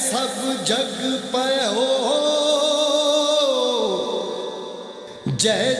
ਸਭ ਜਗ ਪਇਓ। ਜੈ